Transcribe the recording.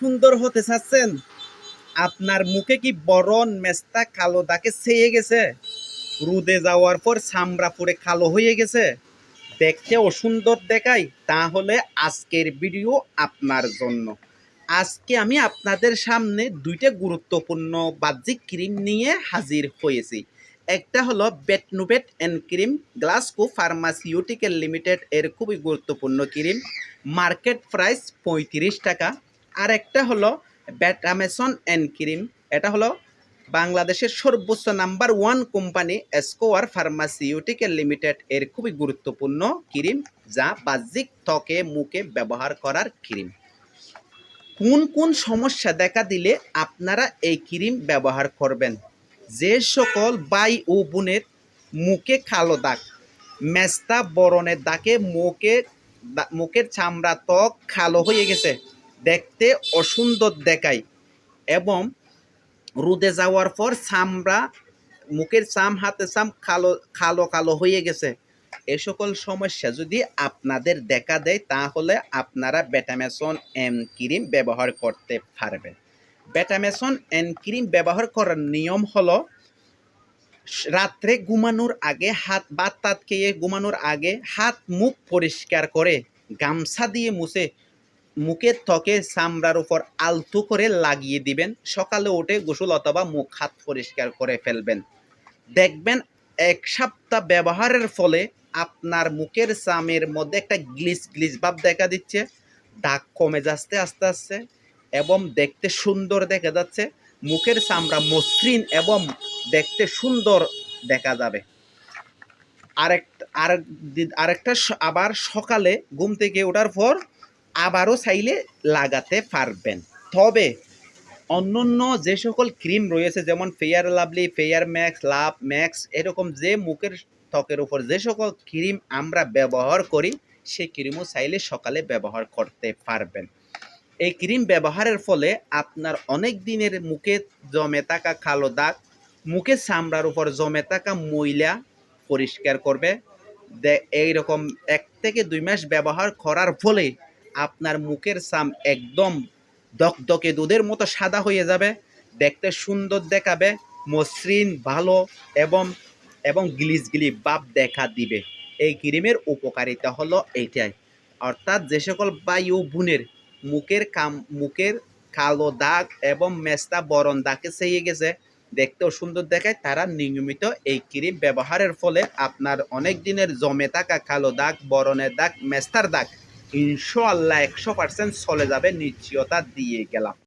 সুন্দর হতে চাচ্ছেন? আপনার মুখে কি বরণ মেস্তা কালো দাগে ছেয়ে গেছে? রুদে যাওয়ার পর চামড়া পুড়ে কালো হয়ে গেছে? দেখতে অসুন্দর দেখায় তাহলে আজকের ভিডিও আপনার জন্য। আজকে আমি আপনাদের সামনে দুইটা গুরুত্বপূর্ণ বাহ্যিক ক্রিম নিয়ে হাজির হয়েছি। একটা হলো Betnovate and cream, Glaxo pharmaceutical limited এর খুবই গুরুত্বপূর্ণ ক্রিম। মার্কেট প্রাইস পঁয়ত্রিশ টাকা। আর একটা হলো ব্যাটামেসন অ্যান্ড ক্রিম এটা হলো বাংলাদেশের সর্বোচ্চ number one company Square pharmaceutical limited এর খুবই গুরুত্বপূর্ণ ক্রিম, যা বাহ্যিক ত্বকে মুখে ব্যবহার করার ক্রিম। কোন কোন সমস্যা দেখা দিলে আপনারা এই ক্রিম ব্যবহার করবেন? যে সকল বাই ও বোনের মুখে কালো দাগ, মেস্তা বরণের দাগে মুখে মুখের চামড়া ত্বক কালো হয়ে গেছে। দেখতে অসুন্দর দেখায় এবং রোদে যাওয়ার পর চামড়া, মুখের চাম হাতে চাম কালো কালো কালো হয়ে গেছে। এ সকল সমস্যা যদি আপনাদের দেখা দেয়, তাহলে আপনারা বেটামেসন এম ক্রিম ব্যবহার করতে পারবেন। বেটামেসন এন ক্রিম ব্যবহার করার নিয়ম হলো, রাত্রে ঘুমানোর আগে হাত, বাত, তাত খেয়ে ঘুমানোর আগে হাত মুখ পরিষ্কার করে গামছা দিয়ে মুছে মুখের ত্বকে চামড়ার উপর আলতু করে লাগিয়ে দিবেন। সকালে উঠে গোসল অথবা মুখ হাত পরিষ্কার করে ফেলবেন। দেখবেন এক সপ্তাহ ব্যবহারের ফলে আপনার মুখের চামের মধ্যে একটা গ্লিস গ্লিস ভাব দেখা দিচ্ছে, দাগ কমে যাচ্ছে আস্তে আস্তে এবং দেখতে সুন্দর দেখা যাচ্ছে। মুখের চামড়া মসৃণ এবং দেখতে সুন্দর দেখা যাবে। আরেক আরেক, আরেকটা আবার সকালে ঘুম থেকে ওঠার পর আবারও চাইলে লাগাতে পারবেন। তবে অন্যান্য যে সকল ক্রিম রয়েছে, যেমন Fair Lovely Fair Max Love Max এরকম যে মুখের ত্বকের উপর যে সকল ক্রিম আমরা ব্যবহার করি, সেই ক্রিমও চাইলে সকালে ব্যবহার করতে পারবেন। এই ক্রিম ব্যবহারের ফলে আপনার অনেক দিনের মুখে জমে থাকা কালো দাগ, মুখের চামড়ার উপর জমে থাকা ময়লা পরিষ্কার করবে। দে- এইরকম এক থেকে দুই মাস ব্যবহার করার ফলে আপনার মুখের সাম একদম দকদকে দুধের মতো সাদা হয়ে যাবে, দেখতে সুন্দর দেখাবে, মসৃণ, ভালো এবং এবং গিলিস গিলি ভাব দেখা দিবে। এই ক্রিমের উপকারিতা হলো এইটাই অর্থাৎ যে সকল বায়ু বোনের মুখের কাম, মুখের কালো দাগ এবং মেস্তা বরণ দাগে সেয়ে গেছে, দেখতেও সুন্দর দেখায়, তারা নিয়মিত এই ক্রিম ব্যবহারের ফলে আপনার অনেক দিনের জমে থাকা কালো দাগ, বরণের দাগ, মেস্তার দাগ ইনশাল্লাহ একশো পার্সেন্ট চলে যাবে নিশ্চয়তা দিয়ে গেলাম।